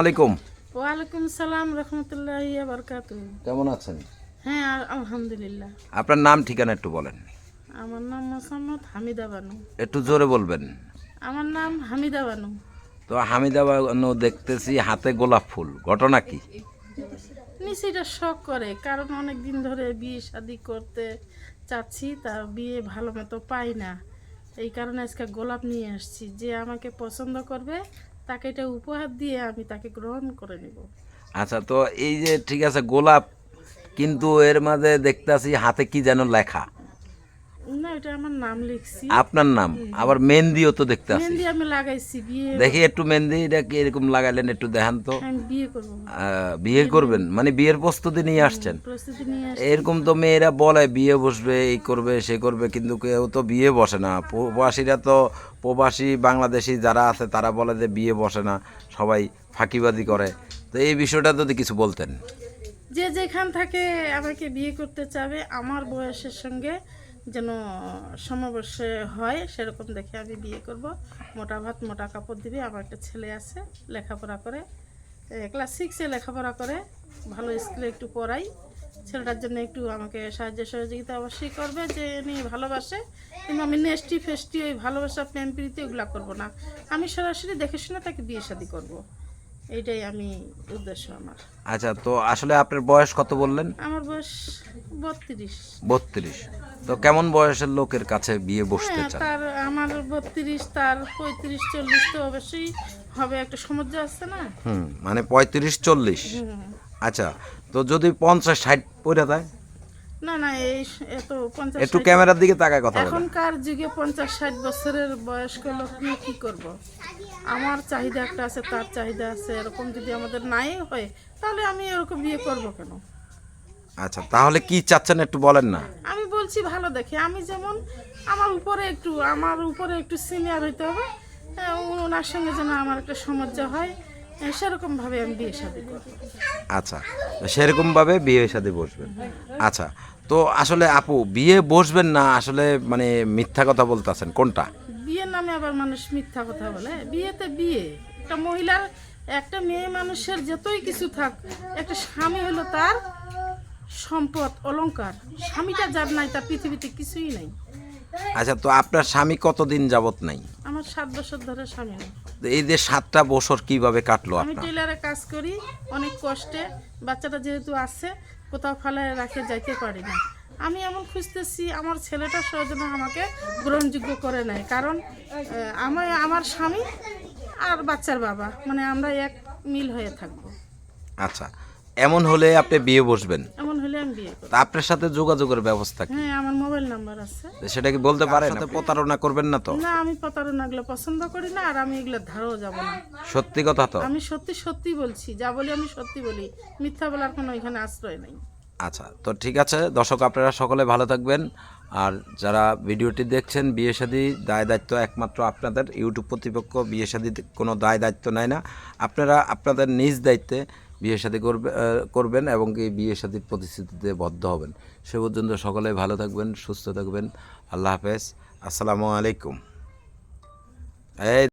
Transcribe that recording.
আলাইকুম। ওয়ালাইকুম সালাম রহমতুল্লাহ বারকাতু কেমন আছেন? হ্যাঁ আলহামদুলিল্লাহ। আপনার নাম ঠিকানা একটু বলেন। আমার নাম মোসাম্মদ হামিদা বানু। একটু জোরে বলবেন। আমার নাম হামিদা বানু। তো হামিদা বানু দেখতেছি হাতে গোলাপ ফুল। ঘটনা কি? নিশ্চয় এটা শখ করে কারণ অনেক দিন ধরে বিয়ে শাদি করতে চাচ্ছি তা বিয়ে ভালো মতো পাই না। এই কারণে আজকে গোলাপ নিয়ে আসছি। যে আমাকে পছন্দ করবে তাকে এটা উপহার দিয়ে আমি তাকে গ্রহণ করে নেব। আচ্ছা তো এই যে ঠিক আছে, গোলাপ, কিন্তু এর মাঝে দেখতে আছি হাতে কি যেন লেখা। এটা আমার নাম লিখছি। আপনার নাম? আবার মেহেন্দিও তো দেখতে আছি মেহেন্দি আমি লাগাইছি বিয়ে দেখি একটু মেহেন্দি এটা কি এরকম লাগাইলেন একটু দেখান তো। আমি বিয়ে করব। বিয়ে করবেন? মানে বিয়ের প্রস্তুতি নিয়ে আসছেন? প্রস্তুতি নিয়ে এরকম তো মেয়েরা বলে বিয়ে বসবে এই করবে সে করবে কিন্তু কেউ তো বিয়ে বসে না। প্রবাসীরা তো প্রবাসী বাংলাদেশি যারা আছে তারা বলে যে বিয়ে বসে না সবাই ফাঁকিবাজি করে। তো এই বিষয়টা যদি কিছু বলতেন। যে যেখান থেকে আমাকে বিয়ে করতে চাবে আমার বয়সের সঙ্গে যেন সমাবেশে হয়, সেরকম দেখে আমি বিয়ে করব। মোটা ভাত, মোটা কাপড় দিবে, আমার একটা ছেলে আছে, লেখাপড়া করে। ক্লাস সিক্সে লেখাপড়া করে, ভালো স্কুলে একটু পড়াই। ছেলেটার জন্য একটু আমাকে সাহায্য সহযোগিতা অবশ্যই করবে, যে নিয়ে ভালোবাসে। কিন্তু আমি নেস্টি ফেস্টি ওই ভালোবাসা প্রেম প্রীতি ওগুলা করব না। আমি সরাসরি দেখে শুনে তাকে বিয়ে শাদি করব। এইটাই আমি উদ্দেশ্য আমার। আচ্ছা তো আসলে আপনার বয়স কত বললেন? আমার বয়স বত্রিশ। বত্রিশ। তো কেমন বয়সের লোকের কাছে বিয়ে বসতে হ্যাঁ চান? তার আমার বত্রিশ তার পঁয়ত্রিশ চল্লিশ তো অবশ্যই হবে একটা সমুদ্র আছে না? হুম মানে পঁয়ত্রিশ চল্লিশ। আচ্ছা তো যদি পঞ্চাশ ষাট পরে যায়? না না এই এত পঞ্চাশ একটু ক্যামেরার দিকে তাকায় কথা এখনকার যুগে পঞ্চাশ ষাট বছরের বয়স্ক লোক নিয়ে কি করব। আমার চাহিদা একটা আছে তার চাহিদা আছে এরকম যদি আমাদের নাই হয় তাহলে আমি এরকম বিয়ে করব কেন? আচ্ছা তাহলে কি চাচ্ছেন একটু বলেন না। আমি বলছি ভালো দেখে আমি যেমন আমার উপরে একটু আমার উপরে একটু সিনিয়র হইতে হবে হ্যাঁ, ওনার সঙ্গে যেন আমার একটা সমস্যা হয় হ্যাঁ, সেরকমভাবে আমি বিয়ে শাদি করব। আচ্ছা সেরকম ভাবে বিয়ে সাথে বসবেন। আচ্ছা তো আসলে আপু বিয়ে বসবেন না আসলে মানে মিথ্যা কথা বলতেছেন কোনটা? বিয়ের নামে আবার মানুষ মিথ্যা কথা বলে। বিয়েতে বিয়ে। একটা মহিলার একটা মেয়ে মানুষের যতই কিছু থাক একটা স্বামী হলো তার সম্পদ অলংকার। স্বামীটা যার নাই তার পৃথিবীতে কিছুই নাই। আচ্ছা তো আপনার স্বামী কতদিন যাবত নাই? আমার সাত বছর ধরে স্বামী নেই। এই যে সাতটা বছর কীভাবে কাটলো আমি আপনার? টেলারে কাজ করি অনেক কষ্টে। বাচ্চাটা যেহেতু আছে কোথাও ফালায় রাখে যাইতে পারি না। আমি এমন খুঁজতেছি, আমার ছেলেটা সজনে আমাকে গ্রহণযোগ্য করে নেয়। কারণ আমি আমার আমার স্বামী আর বাচ্চার বাবা মানে আমরা এক মিল হয়ে থাকব। আচ্ছা এমন হলে আপনি বিয়ে বসবেন। এমন হলে আমি বিয়ে করি তা আপনার সাথে যোগাযোগের ব্যবস্থা কি? হ্যাঁ আমার মোবাইল নাম্বার আছে। সেটা কি বলতে পারেন? সাথে প্রতারণা করবেন না তো? না আমি প্রতারণাগুলো পছন্দ করি না আর আমি এগুলো ধারও যাব না। সত্যি কথা তো? আমি সত্যি সত্যি বলছি যা বলি আমি সত্যি বলি। মিথ্যা বলার কোনো এখানে আশ্রয় নেই। আচ্ছা তো ঠিক আছে দর্শক আপনারা সকলে ভালো থাকবেন। আর যারা ভিডিওটি দেখছেন বিয়ে শাদী দায় দায়িত্ব একমাত্র আপনাদের। ইউটিউব কর্তৃপক্ষ বিয়ে শাদী কোনো দায় দায়িত্ব নেয় না। আপনারা আপনাদের নিজ দায়িত্বে বিয়ে সাথে করবে করবেন এবং কি বিয়ে সাথে প্রতিশ্রুতিতে বদ্ধ হবেন। সে পর্যন্ত সকলে ভালো থাকবেন, সুস্থ থাকবেন। আল্লাহ হাফেজ। আসসালামু আলাইকুম। এই